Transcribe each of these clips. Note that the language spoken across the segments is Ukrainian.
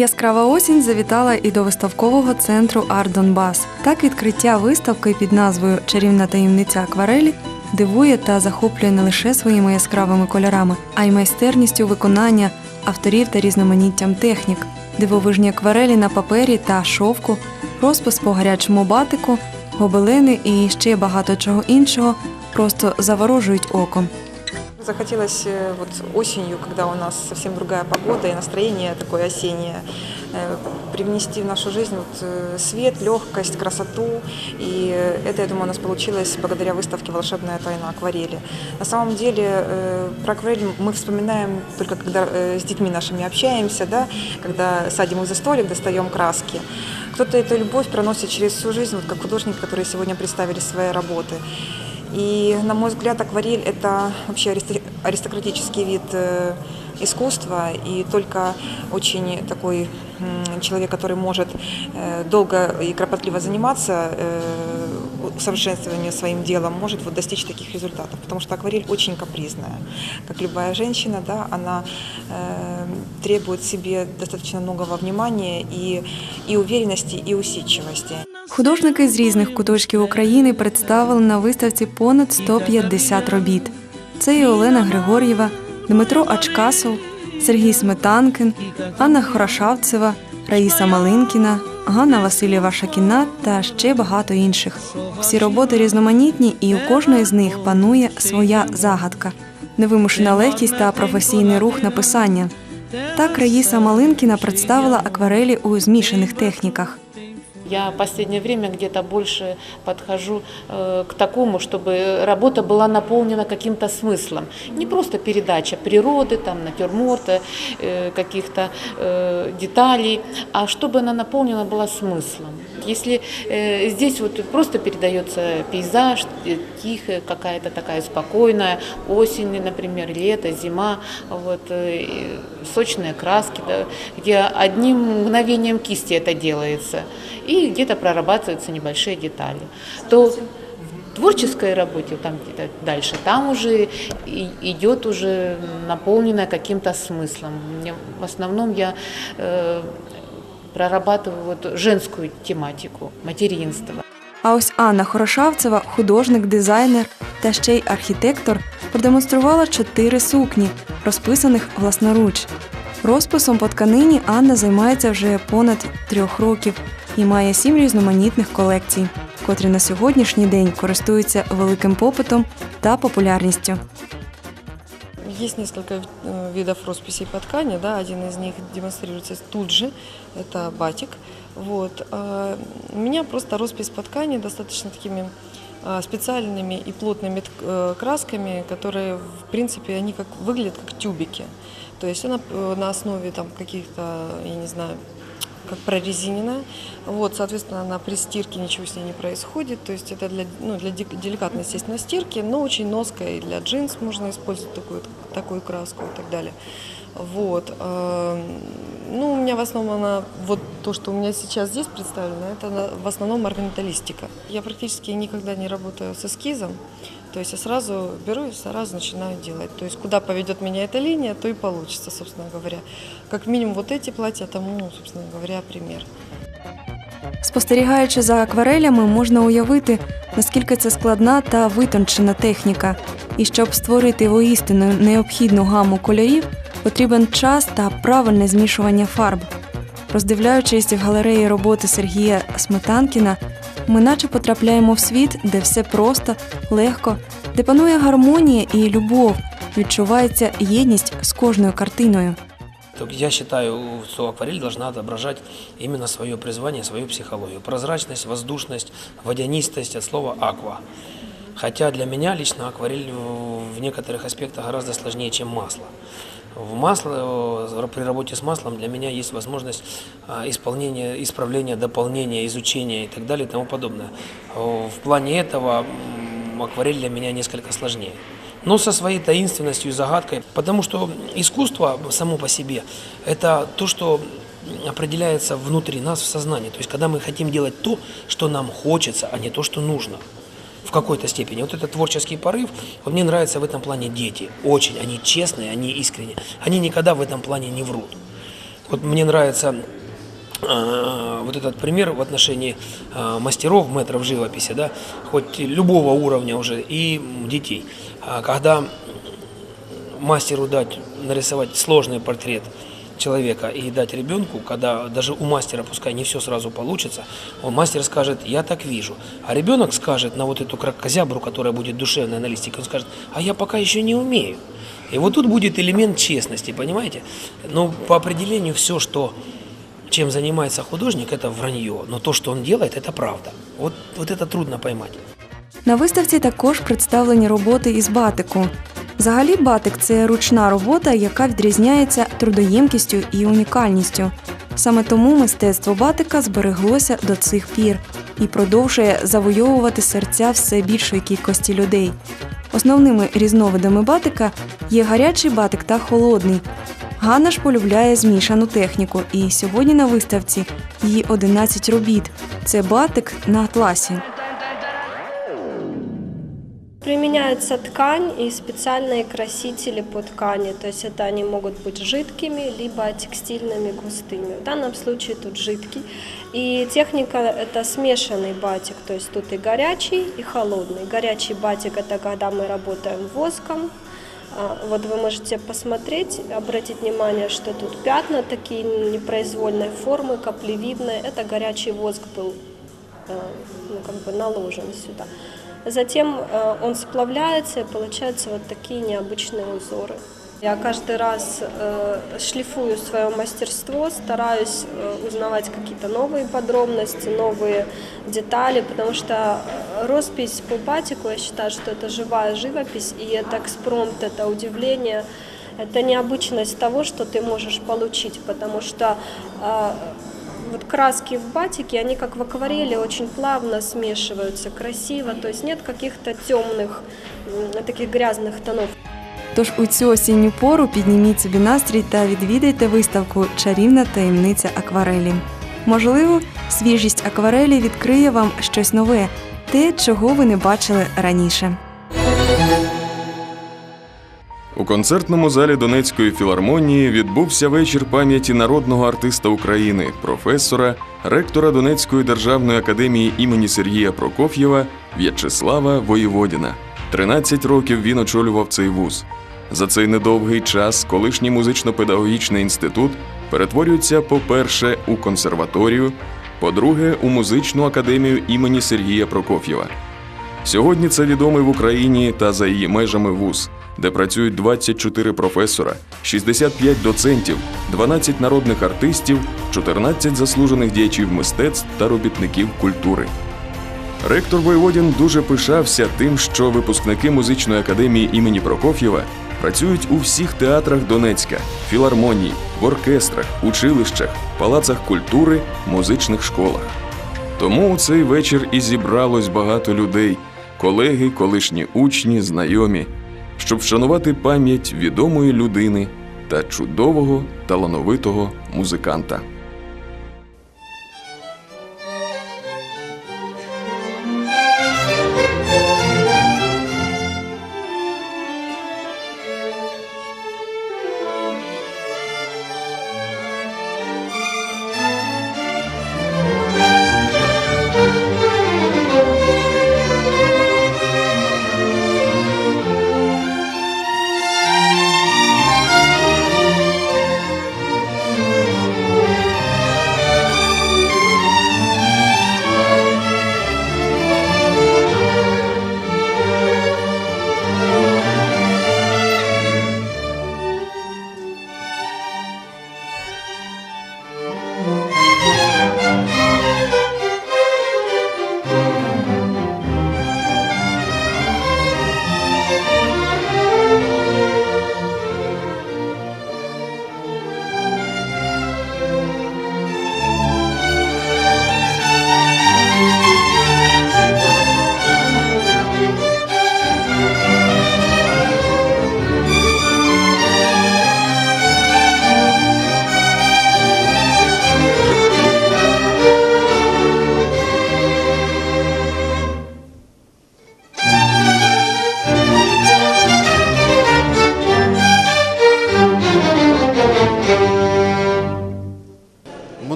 Яскрава осінь завітала і до виставкового центру Арт Донбас. Так відкриття виставки під назвою Чарівна таємниця акварелі дивує та захоплює не лише своїми яскравими кольорами, а й майстерністю виконання авторів та різноманіттям технік, дивовижні акварелі на папері та шовку, розпис по гарячому батику, гобелени і ще багато чого іншого просто заворожують оком. Захотелось э, вот осенью, когда у нас совсем другая погода и настроение такое осеннее, э, привнести в нашу жизнь вот э, свет, легкость, красоту. И это, я думаю, у нас получилось благодаря выставке «Волшебная тайна акварели». На самом деле про акварель мы вспоминаем только когда с детьми нашими общаемся, да, когда садим их за столик, достаем краски. Кто-то эту любовь проносит через всю жизнь, вот как художники, которые сегодня представили свои работы. И, на мой взгляд, акварель – это вообще аристократический вид э, искусства, и только очень такой м, человек, который может э, долго и кропотливо заниматься э, усовершенствованием своим делом, может вот достичь таких результатов. Потому что акварель очень капризная. Как любая женщина, да, она э, требует себе достаточно многого внимания и, и уверенности, и усидчивости. Художники з різних куточків України представили на виставці понад 150 робіт. Це і Олена Григор'єва, Дмитро Ачкасов, Сергій Сметанкин, Анна Хорошавцева, Раїса Малинкіна, Ганна Васильєва Шакіна та ще багато інших. Всі роботи різноманітні, і у кожної з них панує своя загадка, невимушена легкість та професійний рух написання. Так Раїса Малинкіна представила акварелі у змішаних техніках. Я в последнее время где-то больше подхожу э, к такому, чтобы работа была наполнена каким-то смыслом. Не просто передача природы, там, натюрморта, э, каких-то э, деталей, а чтобы она наполнена была смыслом. Если э, здесь вот просто передается пейзаж, э, тихая какая-то такая спокойная, осень, например, лето, зима, вот, э, сочные краски, да, где одним мгновением кисти это делается, и где-то прорабатываются небольшие детали, то творческой работе, там где-то дальше, там уже идет уже наполненная каким-то смыслом. В основном я прорабатываю вот женскую тематику, материнство. А ось Анна Хорошавцева, художник, дизайнер та ще й архітектор, продемонструвала чотири сукні, розписаних власноруч. Розписом по тканині Анна займається вже понад трьох років і має сім різноманітних колекцій, котрі на сьогоднішній день користуються великим попитом та популярністю. Есть несколько э, видов росписей по ткани, да, один из них демонстрируется тут же, это батик. Вот. а У меня просто роспись по ткани достаточно такими а, специальными и плотными тк- э, красками, которые, в принципе, они как, выглядят как тюбики. То есть она э, на основе там каких-то, я не знаю, как прорезиненная. Вот, соответственно, она при стирке ничего с ней не происходит. То есть это для, ну, для деликатной, естественно, стирки, но очень ноская и для джинс можно использовать такую, такую краску и так далее. Вот. эм, Ну, у меня в основном она, вот то, что у меня сейчас здесь представлено, это на- в основном орнаменталистика. Я практически никогда не работаю с эскизом. То есть я сразу беру и сразу начинаю делать. То есть куда поведет меня эта линия, то и получится, собственно говоря. Как минимум вот эти платья тому, ну, собственно говоря, пример. Спостерігаючи за акварелями, можна уявити, наскільки це складна та витончена техніка. І щоб створити воістину необхідну гаму кольорів, потрібен час та правильне змішування фарб. Роздивляючись в галереї роботи Сергія Сметанкіна, ми наче потрапляємо в світ, де все просто, легко, де панує гармонія і любов, відчувається єдність з кожною картиною. Я считаю, что акварель должна отображать именно свое призвание, свою психологию. Прозрачность, воздушность, водянистость от слова «аква». Хотя для меня лично акварель в некоторых аспектах гораздо сложнее, чем масло. В масло, э, при работе с маслом для меня есть возможность а, исполнения, исправления, дополнения, изучения и так далее и тому подобное. Э, В плане этого акварель для меня несколько сложнее но со своей таинственностью и загадкой, потому что искусство само по себе – это то, что определяется внутри нас в сознании. То есть, когда мы хотим делать то, что нам хочется, а не то, что нужно в какой-то степени. Вот этот творческий порыв, вот мне нравятся в этом плане дети. Очень. Они честные, они искренние. Они никогда в этом плане не врут. Вот мне нравится э, вот этот пример в отношении э, мастеров, метров живописи, да, хоть любого уровня уже, и детей. А Когда мастеру дать нарисовать сложный портрет человека и дать ребенку, когда даже у мастера, пускай не все сразу получится, он мастер скажет, я так вижу. А ребенок скажет на вот эту кракозябру, которая будет душевной аналитикой, он скажет, а я пока еще не умею. И вот тут будет элемент честности, понимаете? Но по определению все, что чем занимается художник, это вранье. Но то, что он делает, это правда. Вот, вот это трудно поймать. На виставці також представлені роботи із батику. Взагалі, батик це ручна робота, яка відрізняється трудоємкістю і унікальністю. Саме тому мистецтво батика збереглося до цих пір і продовжує завойовувати серця все більшої кількості людей. Основними різновидами батика є гарячий батик та холодний. Ганна ж полюбляє змішану техніку, і сьогодні на виставці її 11 робіт. Це батик на атласі. Применяется ткань и специальные красители по ткани, то есть это они могут быть жидкими, либо текстильными, густыми. В данном случае тут жидкий. И техника это смешанный батик, то есть тут и горячий, и холодный. Горячий батик это когда мы работаем воском. А, Вот вы можете посмотреть, обратить внимание, что тут пятна такие непроизвольной формы, каплевидные. Это горячий воск был э, ну, как бы наложен сюда. Затем э, он сплавляется и получаются вот такие необычные узоры. Я каждый раз э, шлифую свое мастерство, стараюсь э, узнавать какие-то новые подробности, новые детали, потому что э, роспись по батику, я считаю, что это живая живопись, и это экспромт, это удивление, это необычность того, что ты можешь получить, потому что э, вот краски в батике, они как в акварели очень плавно смешиваются, красиво, то есть нет каких-то темных, таких грязных тонов. Тож у цю осінню пору підніміть собі настрій та відвідайте виставку Чарівна таємниця акварелі. Можливо, свіжість акварелі відкриє вам щось нове, те, чого ви не бачили раніше. У концертному залі Донецької філармонії відбувся вечір пам'яті народного артиста України, професора, ректора Донецької державної академії імені Сергія Прокоф'єва В'ячеслава Воєводіна. 13 років він очолював цей вуз. За цей недовгий час колишній музично-педагогічний інститут перетворюється, по-перше, у консерваторію, по-друге, у музичну академію імені Сергія Прокоф'єва. Сьогодні це відомий в Україні та за її межами вуз, де працюють 24 професора, 65 доцентів, 12 народних артистів, 14 заслужених діячів мистецтв та робітників культури. Ректор Воєводін дуже пишався тим, що випускники музичної академії імені Прокоф'єва працюють у всіх театрах Донецька, філармонії, в оркестрах, училищах, палацах культури, музичних школах. Тому у цей вечір і зібралось багато людей, колеги, колишні учні, знайомі, щоб вшанувати пам'ять відомої людини та чудового талановитого музиканта.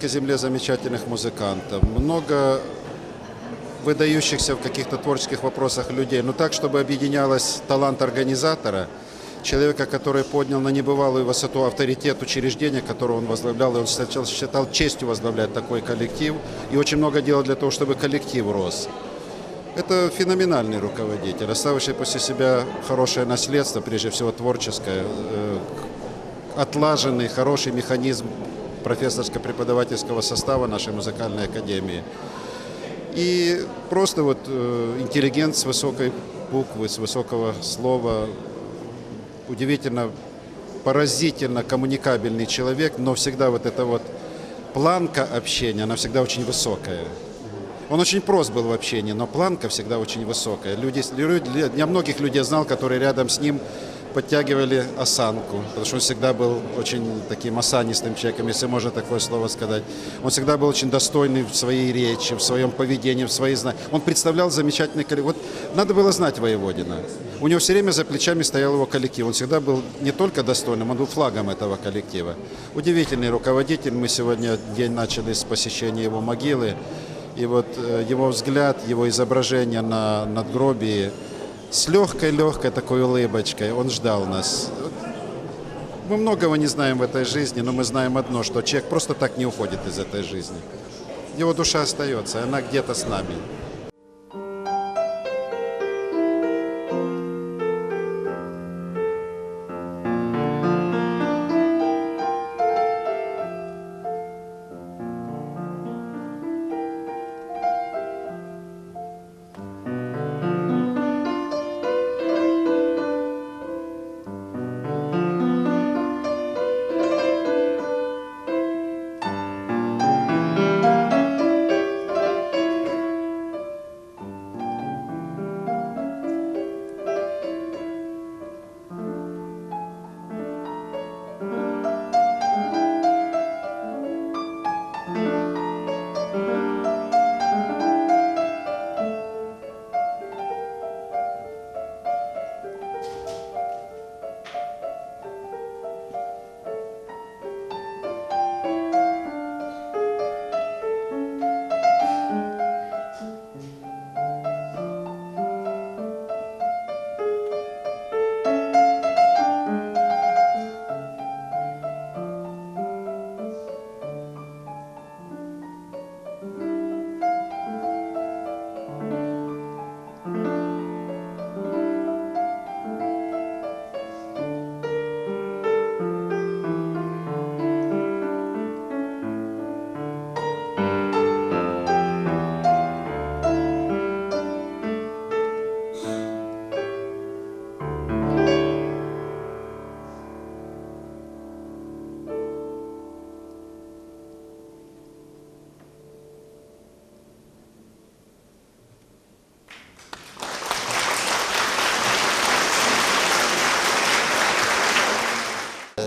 Донецкой земле замечательных музыкантов, много выдающихся в каких-то творческих вопросах людей, но так, чтобы объединялась талант организатора, человека, который поднял на небывалую высоту авторитет учреждения, которое он возглавлял, и он сначала считал честью возглавлять такой коллектив, и очень много делал для того, чтобы коллектив рос. Это феноменальный руководитель, оставивший после себя хорошее наследство, прежде всего творческое, э, отлаженный хороший механизм профессорско-преподавательского состава нашей музыкальной академии. И просто вот э, интеллигент с высокой буквы, с высокого слова, удивительно, поразительно коммуникабельный человек, но всегда вот эта вот планка общения, она всегда очень высокая. Он очень прост был в общении, но планка всегда очень высокая. Люди, люди, я многих людей знал, которые рядом с ним подтягивали осанку, потому что он всегда был очень таким осанистым человеком, если можно такое слово сказать. Он всегда был очень достойный в своей речи, в своем поведении, в своей знаниях. Он представлял замечательный коллектив. Вот надо было знать Воеводина. У него все время за плечами стоял его коллектив. Он всегда был не только достойным, он был флагом этого коллектива. Удивительный руководитель. Мы сегодня день начали с посещения его могилы. И вот э, его взгляд, его изображение на надгробии с легкой-легкой такой улыбочкой, он ждал нас. Мы многого не знаем в этой жизни, но мы знаем одно, что человек просто так не уходит из этой жизни. Его душа остается, она где-то с нами.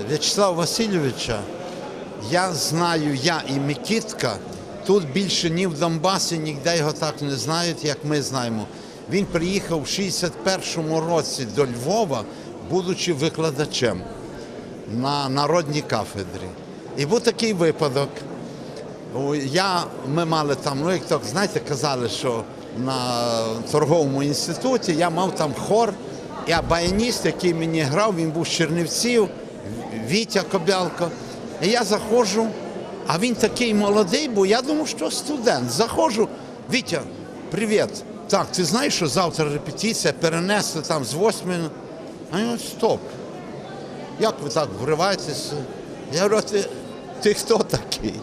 В'ячеслава Васильовича я знаю, я і Микітка. Тут більше ні в Донбасі, ніде його так не знають, як ми знаємо. Він приїхав в 61-му році до Львова, будучи викладачем на народній кафедрі. І був такий випадок. Я, ми мали там, ну як так, знаєте, казали, що на торговому інституті я мав там хор, і баяніст, який мені грав, він був з Чернівців, Вітя Кобялко. І я заходжу, а він такий молодий, бо я думав, що студент. Заходжу, Вітя, привіт. Так, ти знаєш, що завтра репетиція, перенесли там з восьми. А я стоп. Як ви так вриваєтеся? Я говорю, ти, ти хто такий?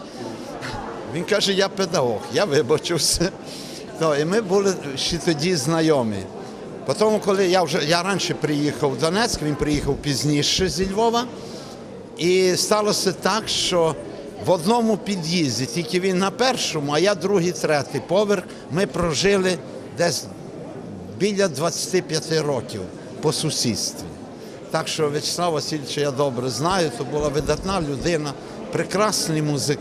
Він каже, я педагог, я вибачився. То, і ми були ще тоді знайомі. Потім, коли я вже я раніше приїхав в Донецьк, він приїхав пізніше зі Львова. І сталося так, що в одному під'їзді, тільки він на першому, а я другий, третій поверх, ми прожили десь біля 25 років по сусідстві. Так що В'ячеслава Васильовича я добре знаю, то була видатна людина, прекрасний музик.